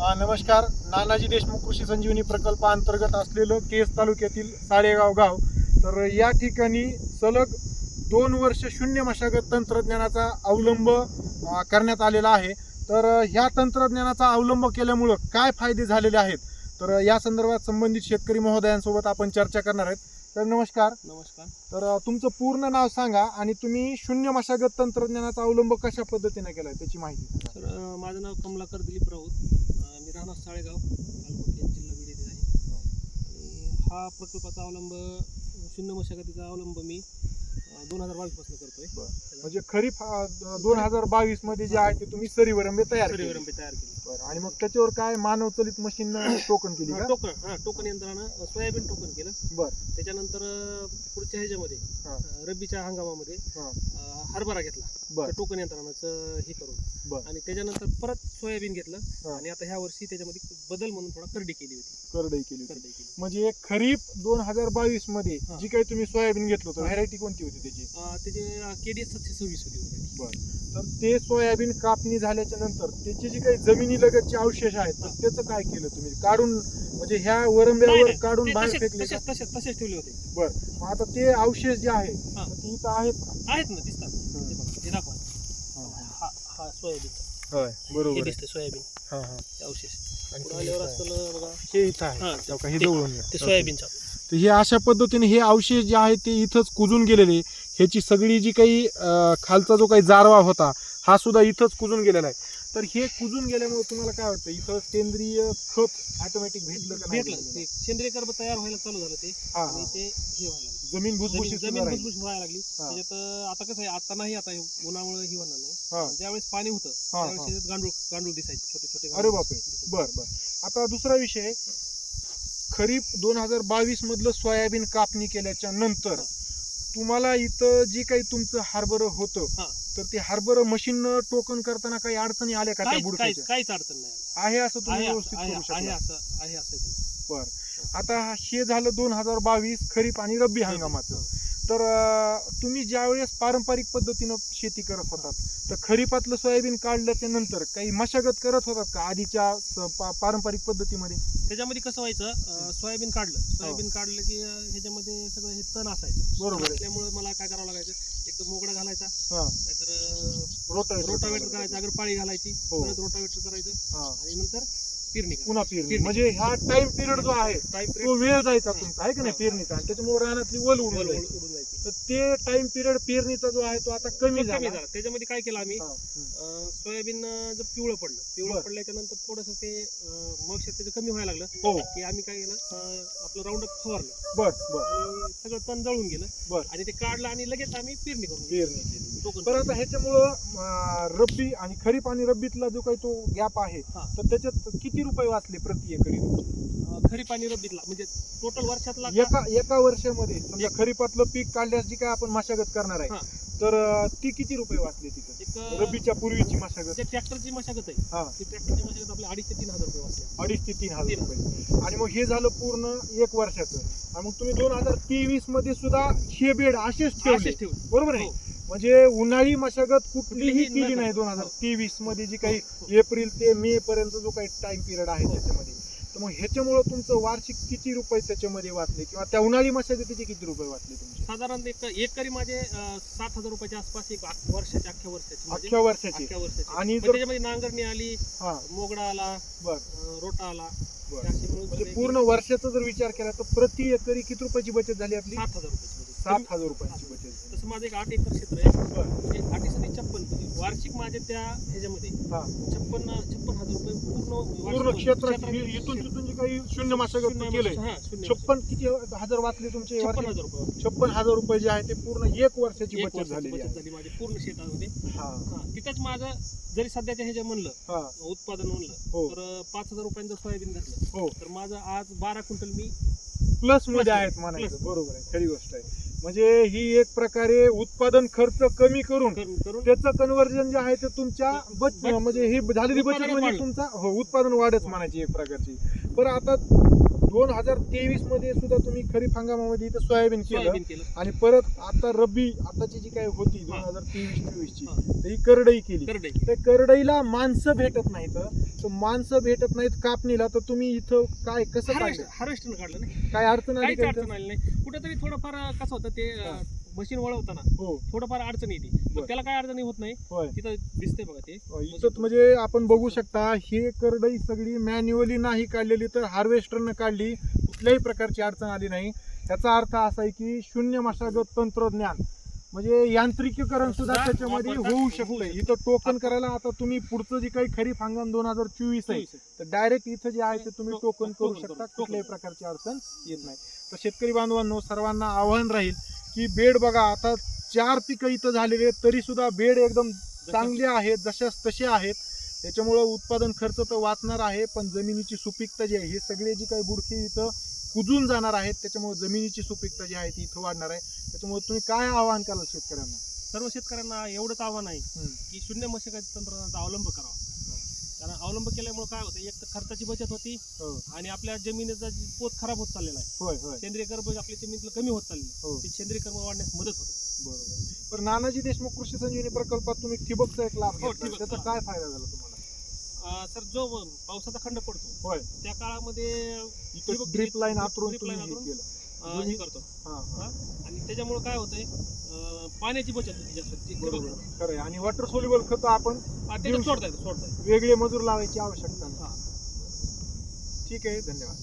नमस्कार. नानाजी देशमुख कृषी संजीवनी प्रकल्पाअंतर्गत असलेलं केस तालुक्यातील साडेगाव गाव. तर या ठिकाणी सलग दोन वर्ष शून्य मशागत तंत्रज्ञानाचा अवलंब करण्यात आलेला आहे. तर ह्या तंत्रज्ञानाचा अवलंब केल्यामुळं काय फायदे झालेले आहेत? तर या संदर्भात संबंधित शेतकरी महोदयांसोबत आपण चर्चा करणार आहेत. तर नमस्कार. नमस्कार. तर तुमचं पूर्ण नाव सांगा आणि तुम्ही शून्य मशागत तंत्रज्ञानाचा अवलंब कशा पद्धतीने केलाय? त्याची माहिती अ, माझं नाव कमलाकर दिलीप राऊत. राहणार साळेगाव तालुका जिल्हा बीड येथे आहे. आणि हा प्रकल्पाचा अवलंब शून्य मशागतीचा अवलंब मी दोन हजार बावीसपासून करतोय. म्हणजे खरीप दोन हजार बावीसमध्ये जे आहे ते तुम्ही सरीवरंबे तयार केले. परिवरंबे तयार केली. बरं. आणि मग त्याच्यावर काय मानव चलित मशीन टोकन केली हा, का? टोकन हा टोकन यंत्रानं सोयाबीन टोकन केलं. बर. त्याच्यानंतर अ, पुढच्या ह्याच्यामध्ये हा. अ, रब्बीच्या हंगामामध्ये हा. अ, हरभरा घेतला. बर. त्या टोकन यंत्रणाचं हे करून. बर. आणि त्याच्यानंतर परत सोयाबीन घेतलं. हा. आणि आता ह्या वर्षी त्याच्यामध्ये बदल म्हणून थोडा करडी केली होती. करडई केली होती. करडी केली म्हणजे खरीप दोन हजार बावीसमध्ये हा. जी काही तुम्ही सोयाबीन घेतलं होतं. व्हरायटी कोणती होती त्याची त्याचे केडीएस सातशे सव्वीस होती. बर तर ते सोयाबीन कापणी झाल्याच्यानंतर त्याची जी काही जमिनी लगतचे अवशेष आहेत तर. त्याचं काय केलं तुम्ही काढून म्हणजे ह्या वरंब्यावर. काढून बाहेर फेकले का तसेच तसेच तसेच ठेवले होते बर मग आता ते अवशेष जे आहे हा. तर ते इथं आहेत का? आहेत ना दिसतात. हे बघा, हे दाखवा हा. सोयाबीन होय हे बरोबर आहे. दिसते सोयाबीन हा, हा. अवशेष पुढे आल्यावर बघा हे इथं आहे हा, हो का? हे ते- जवळून. सोयाबीनचा तर हे अशा पद्धतीने हे अवशेष जे आहेत ते इथंच कुजून गेलेले ह्याची सगळी जी काही खालचा जो काही जारवा होता हा सुद्धा इथंच कुजून गेलेला आहे तर हे कुजून गेल्यामुळे तुम्हाला काय वाटतं इथं सेंद्रिय खत ऑटोमॅटिक भेटलं का नाही भेटलं? ते सेंद्रिय कर्ब तयार व्हायला चालू झालं ते हा, आणि. ते हे व्हायला लागलं जमीन जमीन भुसभुशीत जमीन सुद्धा राहील. व्हायला लागली हा. त्याच्यात अं, आता कसं आहे आता नाही आता हे उन्हामुळे ही होणार हा. नाही ज्यावेळेस पाणी होतं हा, त्यावेळेस. त्याच्यात गांडूळ गांडूळ दिसायचे छोटे छोटे अरे गांडूळ बापरे दिसायचे. बर बर आता दुसरा विषय खरीप दोन हजार बावीस मधलं सोयाबीन कापणी केल्याच्यानंतर तुम्हाला इथं जी काही तुमचं हार्बर होतं हा. तर ते हार्बर मशीन टोकन करताना काही अडचणी आल्या का त्या काहीच काहीच बुडक्याच्या काहीच अडचण नाही आली. आहे असं तुम्ही आहे व्यवस्थित आहे करू आहे शकता असं आहे असं ते. आता हे झालं दोन हजार बावीस खरीप आणि रब्बी हंगामाचं. तर तुम्ही ज्यावेळेस पारंपरिक पद्धतीनं शेती करत होतात तर खरीपातलं सोयाबीन काढल्याच्या नंतर काही मशागत करत होतात का आधीच्या पा- पारंपरिक पद्धतीमध्ये त्याच्यामध्ये कसं व्हायचं सोयाबीन काढलं सोयाबीन काढलं की ह्याच्यामध्ये सगळं हे तण असायचं हो. बरोबर. असल्यामुळे मला काय करावं लागायचं एक तर मोगडा घालायचा हा नाहीतर रोटावेटर रोटावेटर करायचं अगर पाळी घालायची हो. परत रोटावेटर करायचं हा आणि नंतर पेरणी. पुन्हा पेरणी पेरणी. म्हणजे हा टाइम पिरियड जो आहे तो वेळ जायचा. तुमचा आहे का नाही. पेरणीचा आणि त्याच्यामुळे रानातली वल जायची. उडून जायची तर ते टाइम पिरियड पेरणीचा जो आहे तो आता कमी झाला. झाला. त्याच्यामध्ये काय केलं आम्ही? हा. हम्म. अं, सोयाबीन अं, जर पिवळं पडलं. पिवळं बरं. पडल्याच्या नंतर थोडस ते मग त्याचं कमी व्हायला लागलं. हो. की आम्ही काय केलं अं, आपलं राऊंड अप फवारलं. बर बर. आणि सगळं तण जळून गेलं. बर. आणि ते काढलं आणि लगेच आम्ही पेरणी करून घेतली. पेरणी केली. टोकन तर आता ह्याच्यामुळं अं, रब्बी आणि खरीप आणि रब्बीतला जो काही तो गॅप आहे हा. तर त्याच्यात किती रुपये वाचले प्रति एकरी? अं, खरीप आणि रब्बीतला. म्हणजे टोटल वर्षातला एका एका वर्षामध्ये समजा खरीपातलं पीक काढल्यास जी काय आपण मशागत करणार आहे हा. तर अं, ती किती रुपये वाचले तिथं एक अं, रब्बीच्या पूर्वीची मशागत जे ट्रॅक्टरची मशागत आहे हा ती ट्रॅक्टरची मशागत आपल्या अडीच ते तीन हजार रुपये वाचल्या अडीच ते तीन हजार तीन. रुपये आणि मग हे झालं पूर्ण एक वर्षाचं आणि मग तुम्ही दोन हजार तेवीसमध्ये सुद्धा हे बेड असेच ठेवले असेच ठेवले बरोबर आहे हो. म्हणजे उन्हाळी मशागत कुठलीही कुठलीही केली नाही. दोन हजार हो. तेवीसमध्ये जी काही हो. एप्रिल ते मे पर्यंत जो काही टाइम पिरियड आहे हो. त्याच्यामध्ये तर मग ह्याच्यामुळं तुमचं वार्षिक किती रुपये त्याच्यामध्ये वाचले? किंवा त्या उन्हाळी मशागतीचे किती रुपये वाचले तुमचे? साधारण एक एकरी माझे अं, सात हजार रुपयाच्या आसपास एक आख- वर्षाच्या अख्ख्या वर्षाची. म्हणजे अख्ख्या वर्षाचे. अख्ख्या वर्षाची. आणि जर त्याच्यामध्ये नांगरणी आली हा. मोगडा आला बर. अं, रोटा आला बर. असे मिळून म्हणजे पूर्ण वर्षाचा जर विचार केला तर प्रति एकरी किती रुपयाची बचत झाली आपली? सात हजार रुपयाची म्हणजे. सात हजार रुपयाची बचत तसं माझं एक आठ एकर क्षेत्र आहे. म्हणजे आठ सदी छप्पन म्हणजे वार्षिक माझे त्या ह्याच्यामध्ये छप्पन छप्पन हजार रुपये पूर्ण पूर्ण क्षेत्रात- इथून तिथून जे काही शून्य मशागत केलंय शून्य छप्पन किती हजार वाचले तुमचे छप्पन? हजार रुपये. छप्पन हजार रुपये जे आहे ते पूर्ण एक वर्षाची बचत झाली माझी पूर्ण शेतामध्ये. तिथंच माझं जरी सध्याच्या ह्याच्या म्हणलं उत्पादन म्हणलं हो. तर पाच हजार रुपयांचं सोयाबीन घातलं हो. तर माझं आज बारा क्विंटल मी प्लसमध्ये आहेत म्हणायचं. बरोबर आहे. खरी गोष्ट आहे. म्हणजे ही एक प्रकारे उत्पादन खर्च कमी करून त्याचं कन्वर्जन जे आहे ते तुमच्या बच म्हणजे ही झालेली बचत म्हणजे. तुमचा हो उत्पादन वाढच म्हणायची एक प्रकारची. बरं आता दोन हजार तेवीसमध्ये सुद्धा तुम्ही खरीप हंगामामध्ये इथं सोयाबीन केलं. आणि परत आता रब्बी आताची जी काही होती दोन. हजार तेवीस चोवीस ची. तर ही करडई केली. त्या करडईला माणसं भेटत नाहीत तर माणसं भेटत नाहीत कापणीला तर तुम्ही इथं काय कसं काढलं काय अडचण? आली नाही. कुठेतरी थोडंफार कसं होतं ते हा. मशीन वळवताना हो. थोडंफार अडचण येते. पण त्याला काय अडचणी होत नाही. होय. तिथं दिसतंय बघा ते. इथं म्हणजे आपण बघू शकता हे करडई सगळी मॅन्युअली नाही काढलेली तर हार्वेस्टरनं काढली कुठल्याही प्रकारची अडचण आली नाही. याचा अर्थ असा आहे की शून्य मशागत तंत्रज्ञान म्हणजे यांत्रिकीकरण सुद्धा त्याच्यामध्ये होऊ शकतं. इथं टोकन करायला आता तुम्ही पुढचं जे काही खरीप हंगाम दोन हजार चोवीस आहे तर डायरेक्ट इथं जे आहे ते तुम्ही टोक- टोकन करू शकता. कुठल्याही. प्रकारची अडचण येत नाही. तर शेतकरी बांधवांनो सर्वांना आव्हान राहील की बेड बघा आता चार पिकं इथं झालेली आहेत तरी सुद्धा बेड एकदम चांगले आहेत जशाच तसे आहेत. त्याच्यामुळं उत्पादन खर्च तर वाचणार आहे पण जमिनीची सुपीकता जी आहे हे सगळे जी काही बुडके इथं कुजून जाणार आहेत त्याच्यामुळे जमिनीची सुपीकता जी आहे ती इथं वाढणार आहे. त्याच्यामुळे तुम्ही काय आवाहन कराल शेतकऱ्यांना? सर्व शेतकऱ्यांना एवढंच आव्हान आहे. की शून्य मशागत तंत्रज्ञानाचा अवलंब करावा. कारण अवलंब केल्यामुळे काय होतं एक तर खर्चाची बचत होती हो. आणि आपल्या जमिनीचा पोत खराब होत चाललेला आहे. सेंद्रिय कर्ब आपल्या जमिनीतलं कमी होत चालली हो. ते सेंद्रिय कर्ब वाढण्यास मदत होते. बरोबर. पण नानाजी देशमुख कृषी संजीवनी प्रकल्पात तुम्ही ठिबकचा एक लाभ हो, त्याचा. काय फायदा झाला तुम्हाला? अं, सर जो पावसाचा खंड पडतो होय. त्या काळामध्ये ठिबक- ड्रिप लाईन आतरून drip तुम्ही line हे आतरून, केलं. अं, हे करतो. हा हा. आणि त्याच्यामुळे काय होतंय अं, पाण्याची बचत होते जास्त ती ठिबक. बरोबर खरं आहे. आणि वॉटर सोल्युबल खत आपण हा, त्याच्यात सोडता येतं सोडता येतं वेगळे मजूर लावायची आवश्यकता नाही. हा. ठीक आहे धन्यवाद.